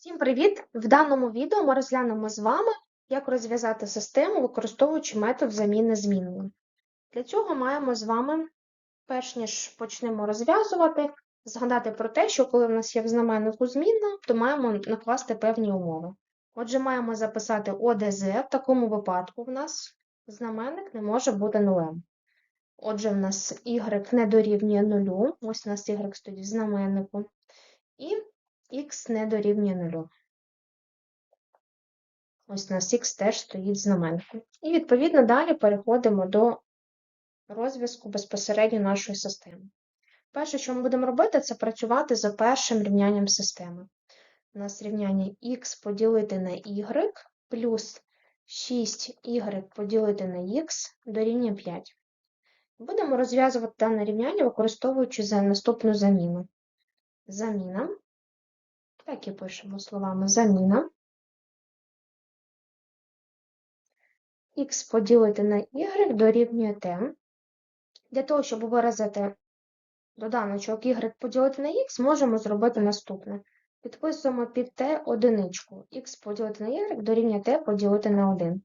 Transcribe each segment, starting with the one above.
Всім привіт! В даному відео ми розглянемо з вами, як розв'язати систему, використовуючи метод заміни змінною. Для цього маємо з вами, перш ніж почнемо розв'язувати, згадати про те, що коли в нас є в знаменнику змінна, то маємо накласти певні умови. Отже, маємо записати ОДЗ, в такому випадку в нас знаменник не може бути нулем. Отже, в нас y не дорівнює нулю, ось у нас y стоїть в знаменнику. І х не дорівнює нулю. Ось у нас х теж стоїть в знаменнику. І, відповідно, далі переходимо до розв'язку безпосередньо нашої системи. Перше, що ми будемо робити, це працювати за першим рівнянням системи. У нас рівняння х поділити на y плюс 6y поділити на х дорівнює 5. Будемо розв'язувати дане рівняння, використовуючи за наступну заміну. Заміна так і пишемо словами заміна. Х поділити на y дорівнює t. Для того, щоб виразити доданочок y поділити на x, можемо зробити наступне. Підписуємо під t одиничку. х поділити на y дорівнює t поділити на 1.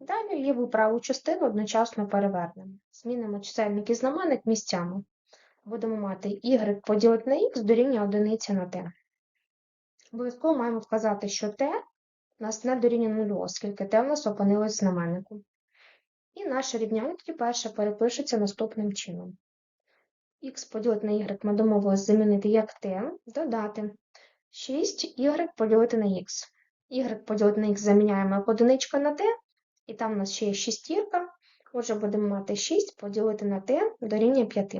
Далі ліву праву частину одночасно перевернемо. Змінимо чисельник і знаменник місцями. Будемо мати y поділити на х дорівнює 1 на t. Обов'язково маємо вказати, що у нас не дорівнює нулю, оскільки t у нас опинилось в знаменнику. І наше рівняння тоді перше перепишеться наступним чином. х поділити на y ми домовилися замінити як t, додати 6y поділити на х. y поділити на х заміняємо як одиничка на t, і там у нас ще є шістірка, отже, будемо мати 6 поділити на t дорівнює 5.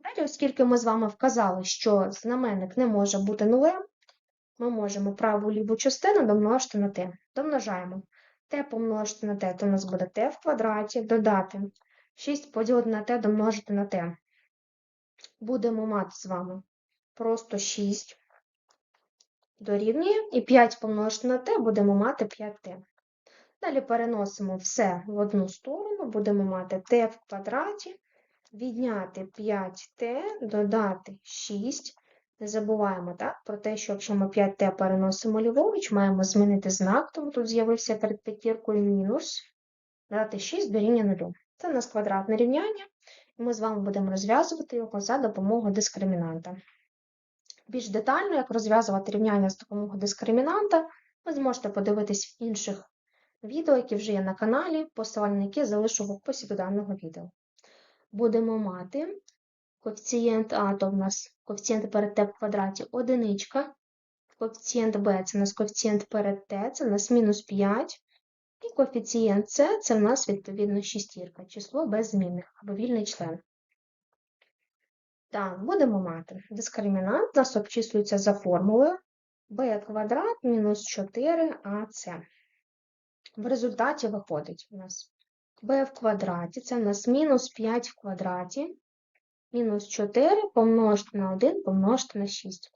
Далі, оскільки ми з вами вказали, що знаменник не може бути нулем, ми можемо праву ліву частину домножити на t. Домножаємо. t помножити на t, то у нас буде t в квадраті, додати 6 поділити на t, домножити на t. Будемо мати з вами просто 6 дорівнює, і 5 помножити на t будемо мати 5t. Далі переносимо все в одну сторону, будемо мати t в квадраті, відняти 5t, додати 6. Не забуваємо так, про те, що якщо ми 5t переносимо ліворуч, маємо змінити знак, тому тут з'явився перед п'ятіркою мінус, додати 6 дорівнює 0. Це у нас квадратне рівняння, і ми з вами будемо розв'язувати його за допомогою дискримінанта. Більш детально, як розв'язувати рівняння з допомогою дискримінанта, ви зможете подивитись в інших відео, які вже є на каналі, посилання які залишу в описі до даного відео. Будемо мати коефіцієнт А, то в нас коефіцієнт перед t в квадраті одиничка, коефіцієнт b це у нас коефіцієнт перед t, це у нас мінус 5, і коефіцієнт С це в нас відповідно шістірка, число без змінних або вільний член. Так, будемо мати. Дискримінант нас обчислюється за формулою b квадрат мінус 4ac. В результаті виходить у нас b в квадраті, це у нас мінус 5 в квадраті, мінус 4 помножити на 1 помножити на 6.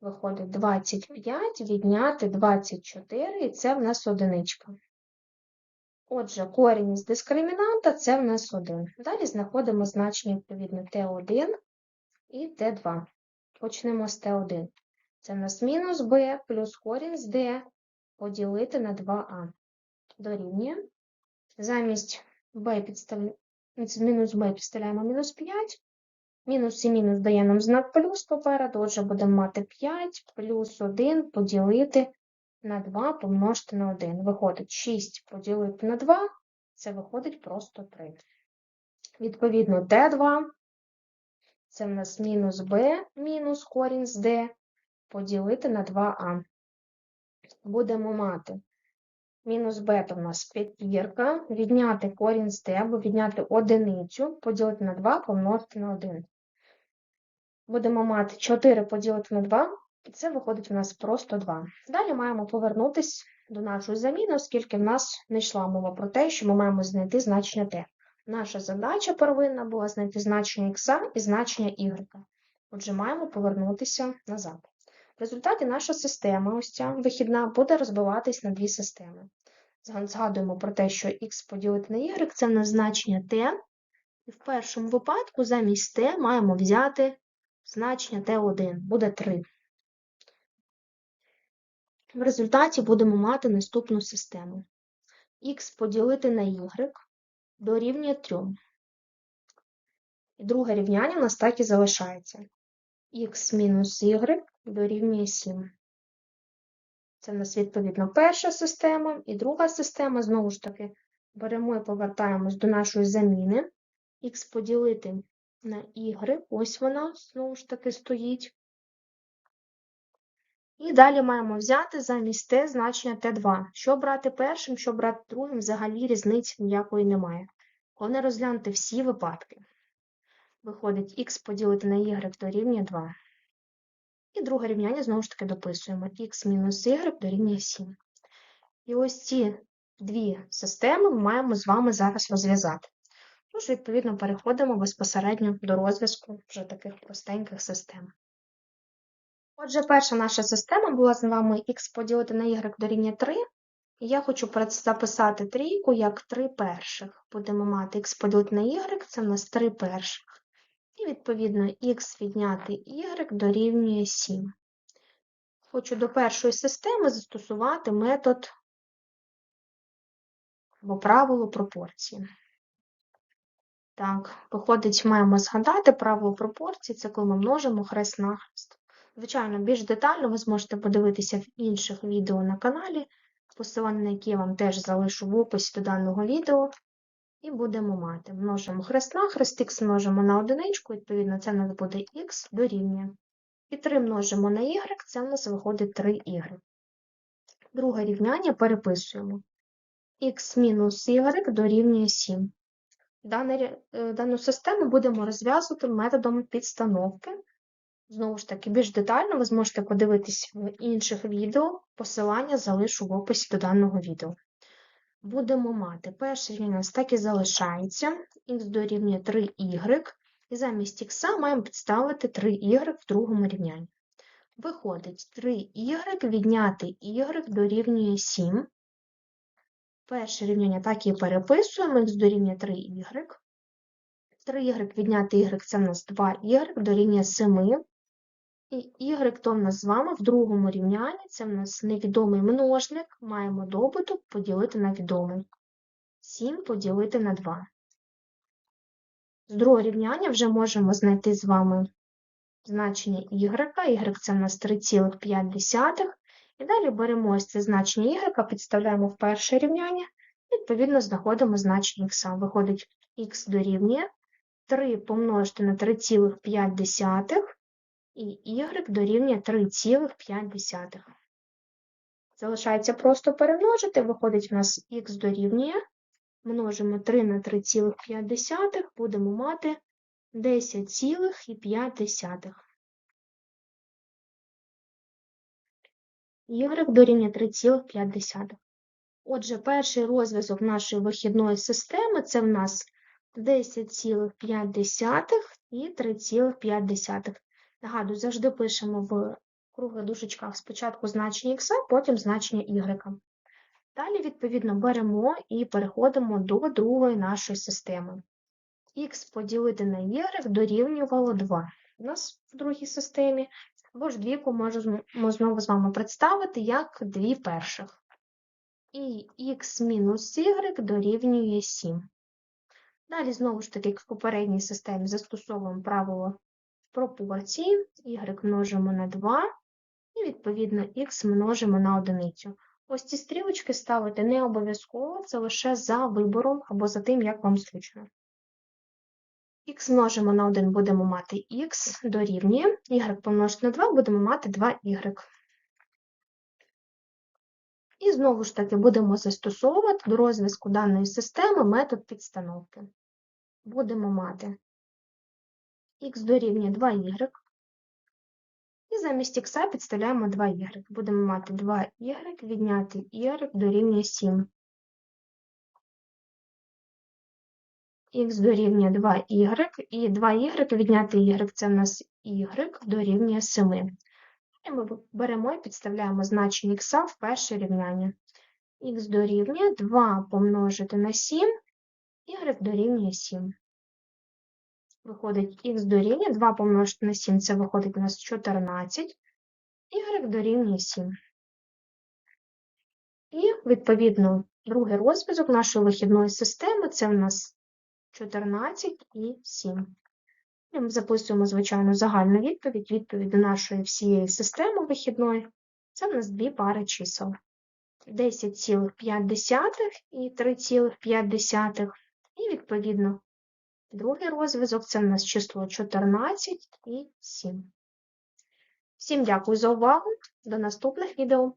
Виходить 25, відняти 24, і це в нас одиничка. Отже, корінь з дискримінанта це в нас 1. Далі знаходимо значення, відповідно, t1 і t2. Почнемо з t1. Це в нас мінус b плюс корінь з d поділити на 2а. Дорівнює. Замість b підставляємо мінус b підставляємо мінус 5. Мінус і мінус дає нам знак плюс попереду, отже, будемо мати 5 плюс 1 поділити на 2 помножити на 1. Виходить 6 поділити на 2, це виходить просто 3. Відповідно, d2 це в нас мінус b мінус корінь з d поділити на 2а. Будемо мати мінус то в нас п'ятірка, відняти корінь з d або відняти одиницю, поділити на 2 помножити на 1. Будемо мати 4 поділити на 2, і це виходить у нас просто 2. Далі маємо повернутися до нашої заміни, оскільки в нас не йшла мова про те, що ми маємо знайти значення t. Наша задача первинна була знайти значення x і значення y. Отже, маємо повернутися назад. В результаті наша система, ось ця вихідна, буде розбиватись на дві системи. Згадуємо про те, що x поділити на y це в значення t, і в першому випадку замість t маємо взяти значення t1 буде 3. В результаті будемо мати наступну систему. х поділити на y дорівнює 3. І друге рівняння у нас так і залишається. х мінус y дорівнює 7. Це в нас відповідно перша система. І друга система, знову ж таки, беремо і повертаємось до нашої заміни. х поділити на y, ось вона, знову ж таки, стоїть. І далі маємо взяти замість t значення t2. Що брати першим, що брати другим, взагалі різниці ніякої немає. Головне розглянути всі випадки. Виходить, х поділити на y дорівнює 2. І друге рівняння знову ж таки дописуємо х мінус y дорівнює 7. І ось ці дві системи ми маємо з вами зараз розв'язати. Тож, відповідно, переходимо безпосередньо до розв'язку вже таких простеньких систем. Отже, перша наша система була з вами х поділити на y дорівнює 3. І я хочу записати трійку як 3 перших. Будемо мати х поділити на y, це в нас 3 перших. І, відповідно, х відняти y дорівнює 7. Хочу до першої системи застосувати метод або правило пропорції. Так, виходить, маємо згадати правило пропорції, це коли ми множимо хрест на хрест. Звичайно, більш детально ви зможете подивитися в інших відео на каналі, посилання на які я вам теж залишу в описі до даного відео. І будемо мати. Множимо хрест на хрест, х множимо на одиничку, відповідно, це в нас буде х дорівнює. І 3 множимо на y, це в нас виходить 3y. Друге рівняння переписуємо. х мінус y дорівнює 7. Дане, дану систему будемо розв'язувати методом підстановки. Знову ж таки, більш детально ви зможете подивитись в інших відео, посилання залишу в описі до даного відео. Будемо мати рівняння у нас так і залишається, х дорівнює 3y, і замість х маємо підставити 3y в другому рівнянні. Виходить, 3y відняти y дорівнює 7. Перше рівняння так і переписуємо, х дорівнює 3y. 3y відняти y це в нас 2y дорівнює 7. І y то в нас з вами в другому рівнянні, це в нас невідомий множник, маємо добуток поділити на відомий. 7 поділити на 2. З другого рівняння вже можемо знайти з вами значення y, y це в нас 3,5. І далі беремо ось це значення y, підставляємо в перше рівняння, відповідно, знаходимо значення х. Виходить, х дорівнює 3 помножити на 3,5 і y дорівнює 3,5. Залишається просто перемножити, виходить, у нас х дорівнює, множимо 3 на 3,5, будемо мати 10,5. y дорівнює 3,5. Отже, перший розв'язок нашої вихідної системи це в нас 10,5 і 3,5. Нагадую, завжди пишемо в круглих дужечках спочатку значення х, потім значення y. Далі, відповідно, беремо і переходимо до другої нашої системи. х поділити на y дорівнювало 2. У нас в другій системі, або ж двійку можемо знову з вами представити як дві перших. І х мінус y дорівнює 7. Далі, знову ж таки, як в попередній системі, застосовуємо правило пропорції, y множимо на 2, і, відповідно, х множимо на одиницю. Ось ці стрілочки ставити не обов'язково, це лише за вибором або за тим, як вам зручно. Х множимо на 1 будемо мати х дорівнює, y помножити на 2 будемо мати 2y. І знову ж таки будемо застосовувати до розв'язку даної системи метод підстановки. Будемо мати х дорівнює 2y. І замість х підставляємо 2y. Будемо мати 2y відняти y дорівнює 7. х дорівнює 2y, і 2y відняти y це в нас y дорівнює 7. І ми беремо і підставляємо значення х в перше рівняння. х дорівнює 2 помножити на 7, y дорівнює 7 виходить х дорівнює 2 помножити на 7, це виходить у нас 14, y дорівнює 7. І, відповідно, другий розв'язок нашої вихідної системи це в нас 14 і 7. І ми записуємо, звичайно, загальну відповідь, відповідь до нашої всієї системи вихідної. Це в нас дві пари чисел. 10,5 і 3,5. І, відповідно, другий розв'язок це в нас число 14 і 7. Всім дякую за увагу. До наступних відео.